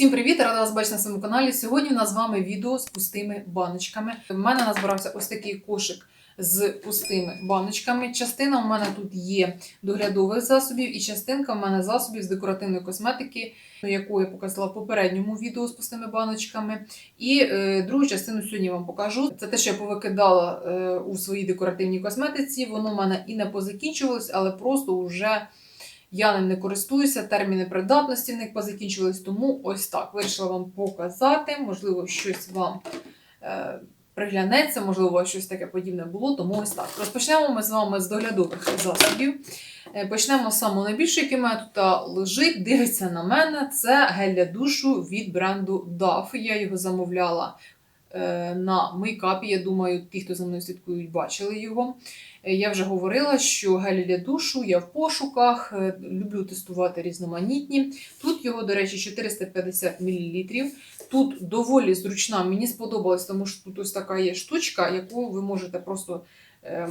Всім привіт! Рада вас бачити на своєму каналі. Сьогодні у нас з вами відео з пустими баночками. У мене назбирався ось такий кошик з пустими баночками. Частина у мене тут є доглядових засобів, і частинка у мене засобів з декоративної косметики, яку я показала в попередньому відео з пустими баночками. І е, другу частину сьогодні вам покажу. Це те, що я повикидала е, у своїй декоративній косметиці. Воно в мене і не позакінчувалось, але просто вже. Я ним не користуюся, терміни придатності в них позакінчувались, тому ось так вирішила вам показати. Можливо, щось вам е, приглянеться, можливо, щось таке подібне було, тому ось так. Розпочнемо ми з вами з доглядових засобів. Е, почнемо з найбільшого, який мене тут лежить, дивиться на мене. Це гель для душу від бренду DAF. Я його замовляла на мейкапі. Я думаю, ті, хто за мною слідкують, бачили його. Е, Я вже говорила, що гель для душу я в пошуках, е, люблю тестувати різноманітні. Тут його, до речі, 450 мл. Тут доволі зручна, мені сподобалось, тому що тут ось така є штучка, яку ви можете просто е,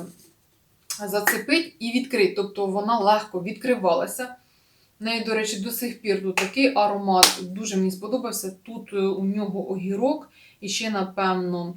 зацепити і відкрити. Тобто вона легко відкривалася. В неї, до речі, до сих пір тут такий аромат дуже мені сподобався. Тут е, у нього огірок і ще, напевно,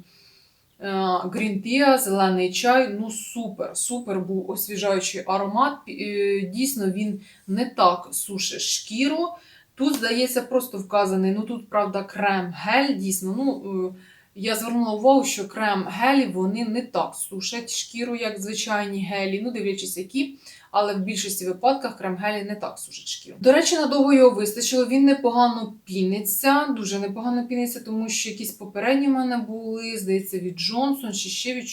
грінтія, зелений чай. Ну, супер, супер був освіжаючий аромат. Е, Дійсно, він не так сушить шкіру. Тут, здається, просто вказаний, ну тут, правда, крем-гель. Дійсно, ну, е, я звернула увагу, що крем-гелі вони не так сушать шкіру, як звичайні гелі, ну, дивлячись, які. Але в більшості випадках крем-гелі не так сушать шкіру. До речі, надовго його вистачило. Він непогано піниться, дуже непогано піниться, тому що якісь попередні в мене були, здається, від Джонсон чи ще від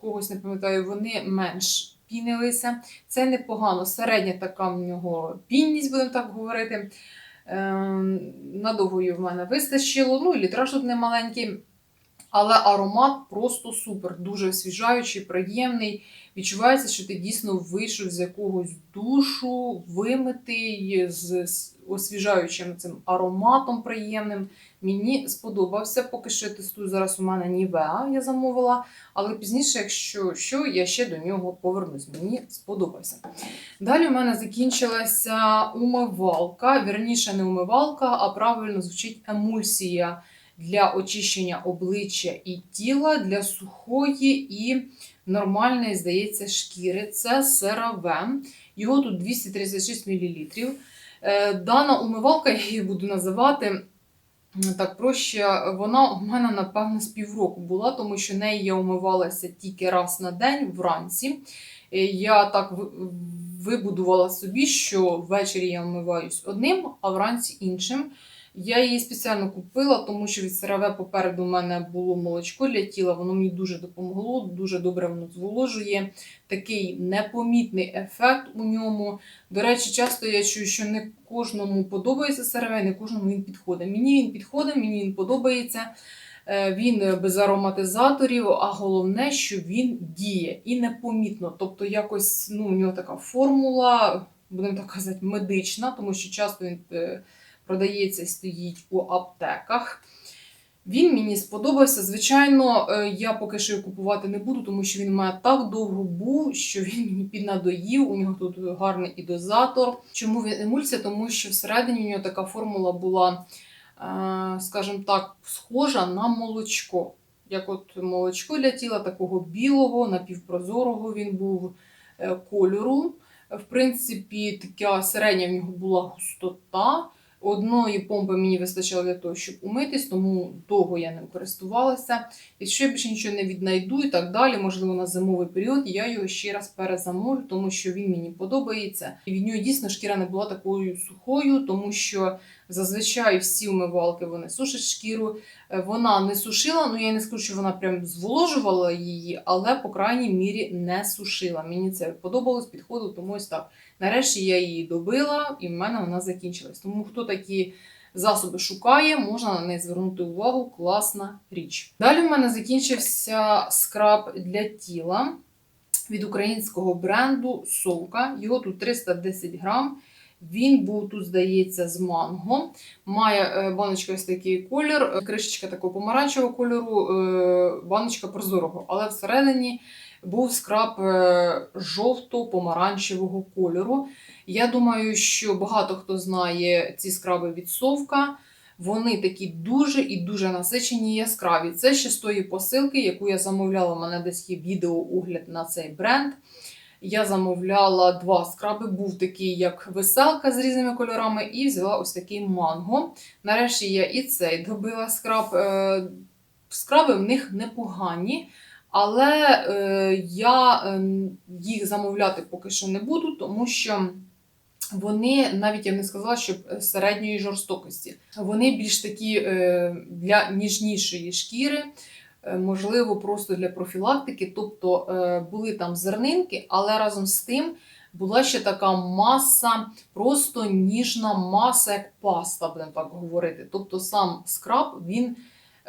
когось не пам'ятаю, вони менш пінилися. Це непогано. Середня така в нього пінність, будемо так говорити. Ем, надовго її в мене вистачило. Ну, і літраж тут немаленький. Але аромат просто супер, дуже освіжаючий, приємний. Відчувається, що ти дійсно вийшов з якогось душу, вимитий, з освіжаючим цим ароматом приємним. Мені сподобався. Поки що тестую зараз у мене Нівеа, я замовила, але пізніше, якщо що, я ще до нього повернусь. Мені сподобався. Далі у мене закінчилася умивалка, вірніше, не умивалка, а правильно звучить емульсія для очищення обличчя і тіла, для сухої і нормальної, здається, шкіри. Це CeraVe. Його тут 236 мл. Дана умивалка, я її буду називати. Так, проще, вона у мене, напевно, з півроку була, тому що нею я умивалася тільки раз на день вранці. Е, Я так вибудувала собі, що ввечері я вмиваюсь одним, а вранці іншим. Я її спеціально купила, тому що від CeraVe попереду у мене було молочко для тіла, воно мені дуже допомогло, дуже добре воно зволожує. Такий непомітний ефект у ньому. До речі, часто я чую, що не кожному подобається CeraVe, не кожному він підходить. Мені він підходить, мені він подобається. Він без ароматизаторів, а головне, що він діє і непомітно. Тобто, якось ну, у нього така формула, будемо так казати, медична, тому що часто він продається і стоїть у аптеках. Він мені сподобався. Звичайно, я поки що його купувати не буду, тому що він має так довго був, що він мені піднадоїв. У нього тут гарний і дозатор. Чому він емульсія? Тому що всередині у нього така формула була, скажімо так, схожа на молочко. Як от молочко для тіла, такого білого, напівпрозорого він був е, кольору. В принципі, така середня в нього була густота. Одної помпи мені вистачало для того, щоб умитись, тому довго я ним користувалася. Якщо я більше нічого не віднайду і так далі, можливо, на зимовий період, я його ще раз перезамовлю, тому що він мені подобається. І від нього дійсно шкіра не була такою сухою, тому що зазвичай всі умивалки вони сушать шкіру. Вона не сушила, ну я не скажу, що вона прям зволожувала її, але, по крайній мірі, не сушила. Мені це подобалось, підходило, тому ось так. Нарешті я її добила, і в мене вона закінчилась. Тому хто такі засоби шукає, можна на неї звернути увагу. Класна річ. Далі в мене закінчився скраб для тіла від українського бренду Совка. Його тут 310 грам. Він був тут, здається, з манго. Має баночка ось такий колір, кришечка такого помаранчевого кольору, баночка прозорого, але всередині був скраб жовто-помаранчевого кольору. Я думаю, що багато хто знає ці скраби від Совка. Вони такі дуже і дуже насичені яскраві. Це ще з тої посилки, яку я замовляла. У мене десь є відеоогляд на цей бренд. Я замовляла два скраби. Був такий, як веселка з різними кольорами, і взяла ось такий манго. Нарешті я і цей добила скраб. Е, Скраби в них непогані, але е, я е, їх замовляти поки що не буду, тому що вони навіть я б не сказала, що середньої жорстокості. Вони більш такі е, для ніжнішої шкіри, е, можливо, просто для профілактики. Тобто е, були там зернинки, але разом з тим була ще така маса, просто ніжна маса, як паста, будемо так говорити. Тобто сам скраб він.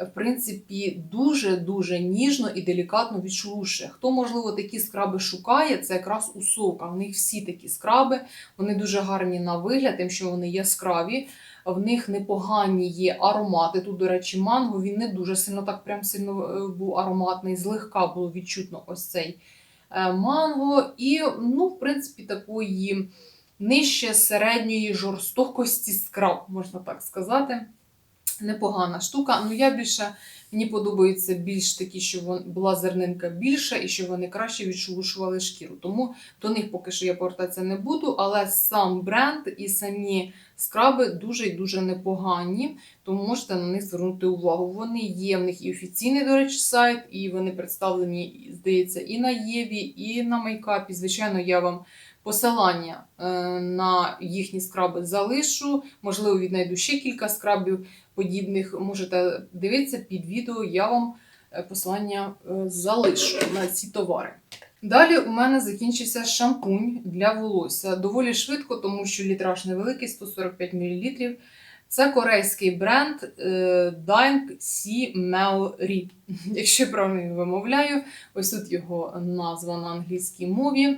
В принципі, дуже-дуже ніжно і делікатно відшелушує. Хто, можливо, такі скраби шукає, це якраз усовка. В них всі такі скраби, вони дуже гарні на вигляд, тим, що вони яскраві, в них непогані є аромати. Тут, до речі, манго він не дуже сильно так прям сильно е, був ароматний, злегка було відчутно ось цей е, манго. І, ну, в принципі, такої нижче середньої жорстокості скраб, можна так сказати непогана штука. Ну, я більше мені подобаються більш такі, що була зернинка більша і що вони краще відшелушували шкіру. Тому до них поки що я повертатися не буду, але сам бренд і самі скраби дуже і дуже непогані, тому можете на них звернути увагу. Вони є, в них і офіційний, до речі, сайт, і вони представлені, здається, і на Єві, і на мейкапі. Звичайно, я вам. Посилання е, на їхні скраби залишу. Можливо, віднайду ще кілька скрабів подібних. Можете дивитися під відео, я вам е, посилання е, залишу на ці товари. Далі у мене закінчився шампунь для волосся. Доволі швидко, тому що літраж невеликий, 145 мл. Це корейський бренд Dank Sea Melry. Якщо я правильно вимовляю, ось тут його назва на англійській мові.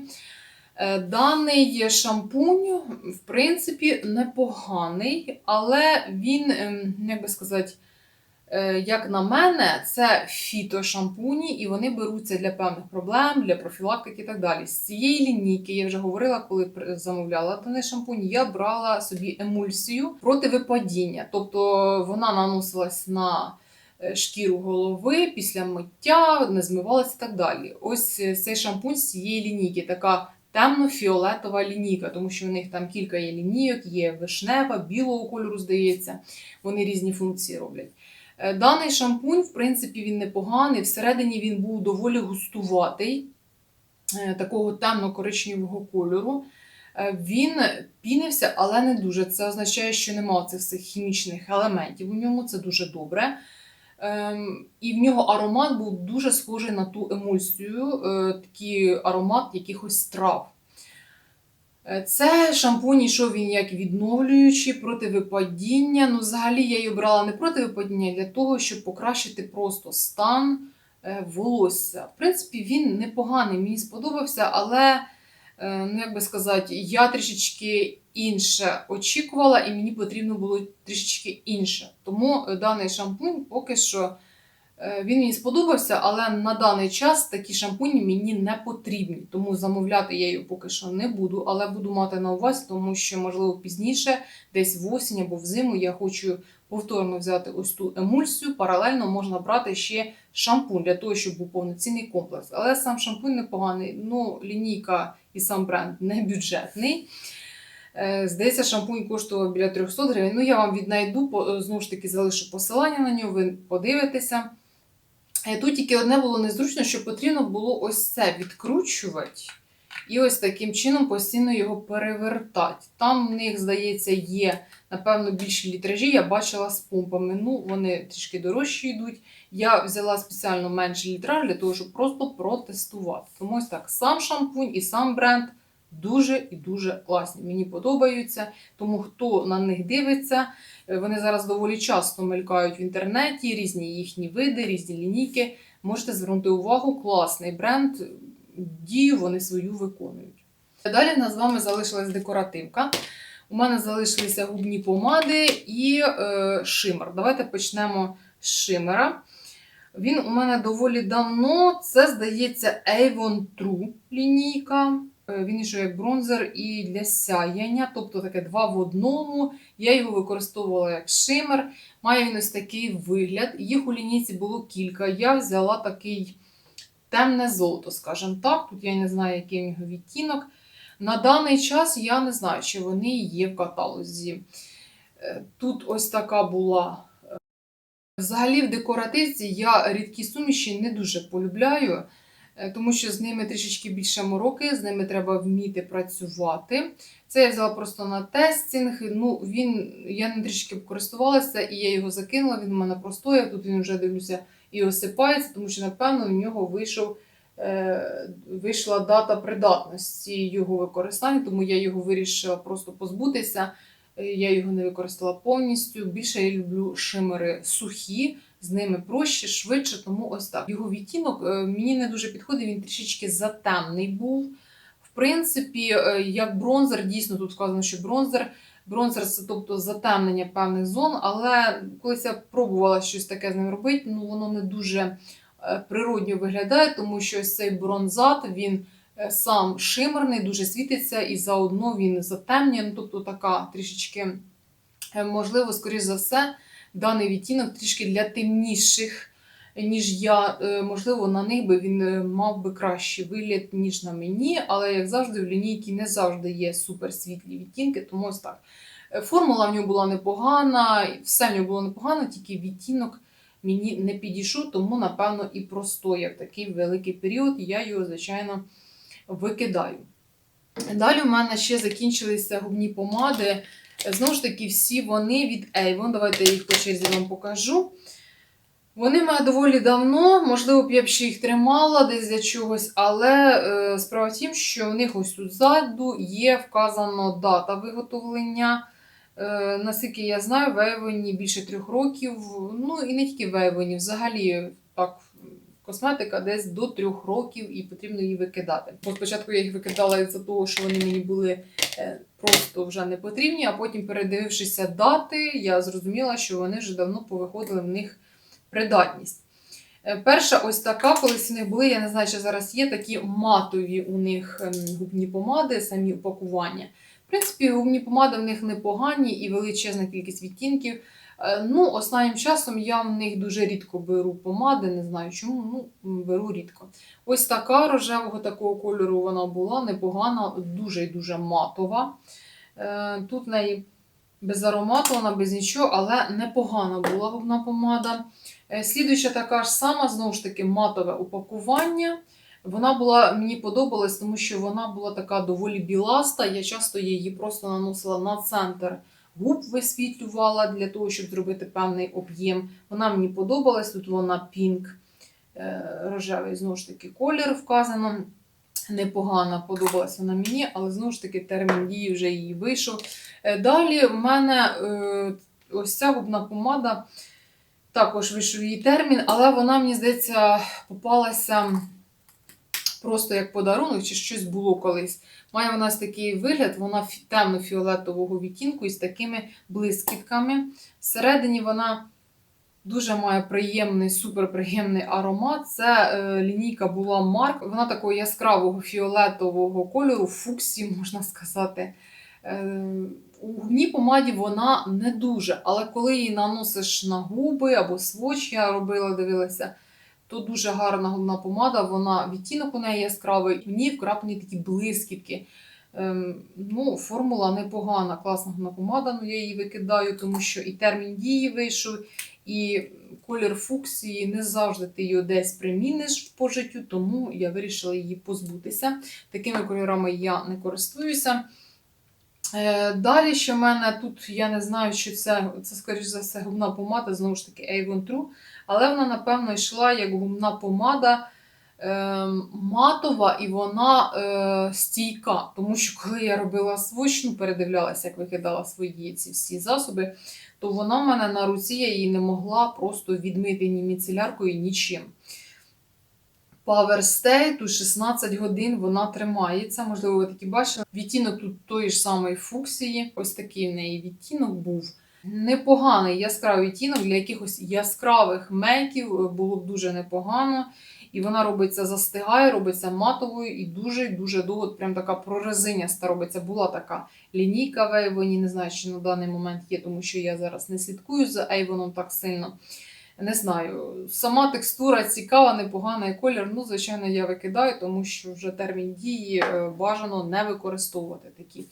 Е, Даний шампунь, в принципі, непоганий, але він, ем, як би сказати, е, як на мене, це фітошампуні, і вони беруться для певних проблем, для профілактики і так далі. З цієї лінійки, я вже говорила, коли замовляла даний шампунь, я брала собі емульсію проти випадіння. Тобто вона наносилась на е, шкіру голови після миття, не змивалася і так далі. Ось цей шампунь з цієї лінійки, така темно-фіолетова лінійка, тому що в них там кілька є лінійок, є вишнева, білого кольору, здається, вони різні функції роблять. Е, Даний шампунь, в принципі, він непоганий. Всередині він був доволі густуватий, е, такого темно-коричневого кольору. Е, Він пінився, але не дуже. Це означає, що немає цих всіх хімічних елементів у ньому, це дуже добре. Ем, І в нього аромат був дуже схожий на ту емульсію, е, такий аромат якихось трав. Е, Це шампунь йшов він як відновлюючий проти випадіння. Ну, взагалі я її брала не проти випадіння, а для того, щоб покращити просто стан е, волосся. В принципі, він непоганий, мені сподобався, але, ну як би сказати, я трішечки інше очікувала, і мені потрібно було трішечки інше. Тому е, даний шампунь поки що е, він мені сподобався, але на даний час такі шампуні мені не потрібні. Тому замовляти я її поки що не буду, але буду мати на увазі, тому що, можливо, пізніше, десь в осінь або взиму, я хочу повторно взяти ось ту емульсію. Паралельно можна брати ще шампунь для того, щоб був повноцінний комплекс. Але сам шампунь непоганий, ну лінійка і сам бренд не бюджетний. Е, Здається, шампунь коштував біля 300 гривень. Ну, я вам віднайду, знову ж таки, залишу посилання на нього, ви подивитеся. Е, Тут тільки одне було незручно, що потрібно було ось це відкручувати і ось таким чином постійно його перевертати. Там в них, здається, є, напевно, більші літражі. Я бачила з помпами. Ну, вони трішки дорожчі йдуть. Я взяла спеціально менший літраж для того, щоб просто протестувати. Тому ось так, сам шампунь і сам бренд дуже і дуже класні. Мені подобаються. Тому хто на них дивиться, е, вони зараз доволі часто мелькають в інтернеті, різні їхні види, різні лінійки. Можете звернути увагу, класний бренд, дію вони свою виконують. Далі в нас з вами залишилась декоративка. У мене залишилися губні помади і е, шимер. Давайте почнемо з шимера. Він у мене доволі давно. Це, здається, Avon True лінійка. е, він йшов як бронзер і для сяяння, тобто таке два в одному. Я його використовувала як шимер. Має він ось такий вигляд. Їх у лінійці було кілька. Я взяла такий темне золото, скажімо так. Тут я не знаю, який в нього відтінок. На даний час я не знаю, чи вони є в каталозі. Е, Тут ось така була. е, Взагалі, в декоративці я рідкі суміші не дуже полюбляю, е, тому що з ними трішечки більше мороки, з ними треба вміти працювати. Це я взяла просто на тестінг. Ну, він, я ним трішки користувалася, і я його закинула, він у мене простояв. Тут він вже дивлюся і осипається, тому що, напевно, в нього вийшов, е, вийшла дата придатності його використання, тому я його вирішила просто позбутися. Е, Я його не використала повністю. Більше я люблю шимери сухі, з ними проще, швидше, тому ось так. Його відтінок е, мені не дуже підходить, він трішечки затемний був. В принципі, е, як бронзер, дійсно тут вказано, що бронзер. Бронзер це тобто затемнення певних зон, але колись я пробувала щось таке з ним робити, ну воно не дуже е, природньо виглядає, тому що ось цей бронзат він е, сам шимерний, дуже світиться, і заодно він затемнює. Ну, тобто така трішечки, е, можливо, скоріш за все, даний відтінок трішки для темніших, ніж я. Е, Можливо, на них би він е, мав би кращий вигляд, ніж на мені, але як завжди, в лінійці не завжди є суперсвітлі відтінки, тому ось так. Е, Формула в нього була непогана, все в нього було непогано, тільки відтінок мені не підійшов, тому, напевно, і простояв такий великий період, я його, звичайно, викидаю. Далі у мене ще закінчилися губні помади. Знову ж таки, всі вони від Avon. Давайте я їх по черзі вам покажу. Вони мене доволі давно, можливо, б я б ще їх тримала десь для чогось, але е, справа в тім, що в них ось тут ззаду є вказано дата виготовлення. Е, наскільки я знаю, в Avon більше трьох років. Ну і не тільки в Avon, взагалі так. Косметика десь до трьох років і потрібно її викидати. Бо спочатку я їх викидала із-за того, що вони мені були е, просто вже не потрібні, а потім, передивившися дати, я зрозуміла, що вони вже давно повиходили в них придатність. Е, Перша ось така, колись у них були, я не знаю, чи зараз є такі матові у них ем, губні помади, самі упакування. В принципі, губні помади в них непогані і величезна кількість відтінків. Е, Ну, останнім часом я в них дуже рідко беру помади, не знаю чому, ну, беру рідко. Ось така рожевого такого кольору вона була, непогана, дуже і дуже матова. Е, Тут в неї без аромату, вона без нічого, але непогана була губна помада. Е, Слідуюча така ж сама, знову ж таки, матове упакування. Вона була, мені подобалась, тому що вона була така доволі біласта. Я часто її просто наносила на центр губ, висвітлювала для того, щоб зробити певний об'єм. Вона мені подобалась. Тут вона пінк, е, рожевий, знову ж таки, колір вказано. Непогано подобалась вона мені, але знову ж таки термін дії вже її вийшов. Е, Далі в мене ось ця губна помада. Також вийшов її термін, але вона, мені здається, попалася просто як подарунок, чи щось було колись. Має вона такий вигляд, вона фі- темно-фіолетового відтінку із такими блискітками. Всередині вона дуже має приємний, суперприємний аромат. Це е, лінійка була Марк. Вона такого яскравого фіолетового кольору, фуксі, можна сказати. Е, у губній помаді вона не дуже, але коли її наносиш на губи або своч, я робила, дивилася, то дуже гарна губна помада, вона відтінок у неї яскравий, в ній вкраплені такі блискітки. Ем, ну, формула непогана, класна губна помада, ну я її викидаю, тому що і термін дії вийшов, і колір фуксії не завжди ти його десь приміниш по життю, тому я вирішила її позбутися. Такими кольорами я не користуюся. Е, Далі, що в мене тут, я не знаю, що це, це скоріш за все, губна помада, знову ж таки, Avon True, але вона, напевно, йшла як губна помада е, матова і вона е, стійка. Тому що коли я робила свочну, передивлялася, як викидала свої ці всі засоби, то вона в мене на руці, я її не могла просто відмити ні міцеляркою, нічим. Power Stay, тут 16 годин вона тримається. Можливо, ви такі бачили. Відтінок тут тої ж самої фуксії. Ось такий в неї відтінок був. Непоганий яскравий відтінок для якихось яскравих мейків е, було б дуже непогано. і вона робиться, застигає, робиться матовою і дуже дуже довго, прям така прорезиняста робиться. Була така лінійка Avon, не знаю, чи на даний момент є, тому що я зараз не слідкую за Avon так сильно. Не знаю, сама текстура цікава, непогана і колір. Ну, звичайно, я викидаю, тому що вже термін дії е, бажано не використовувати такі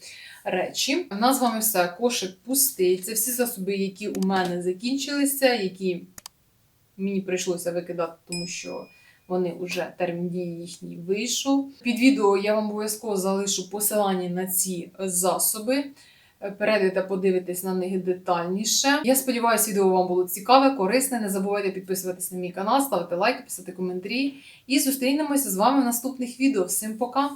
речі. У нас з вами все. Кошик пустий. Це всі засоби, які у мене закінчилися, які мені прийшлося викидати, тому що вони вже термін дії їхній вийшов. Під відео я вам обов'язково залишу посилання на ці засоби. Перейдете, подивитесь на них детальніше. Я сподіваюся, відео вам було цікаве, корисне. Не забувайте підписуватись на мій канал, ставити лайки, писати коментарі. І зустрінемося з вами в наступних відео. Всім пока!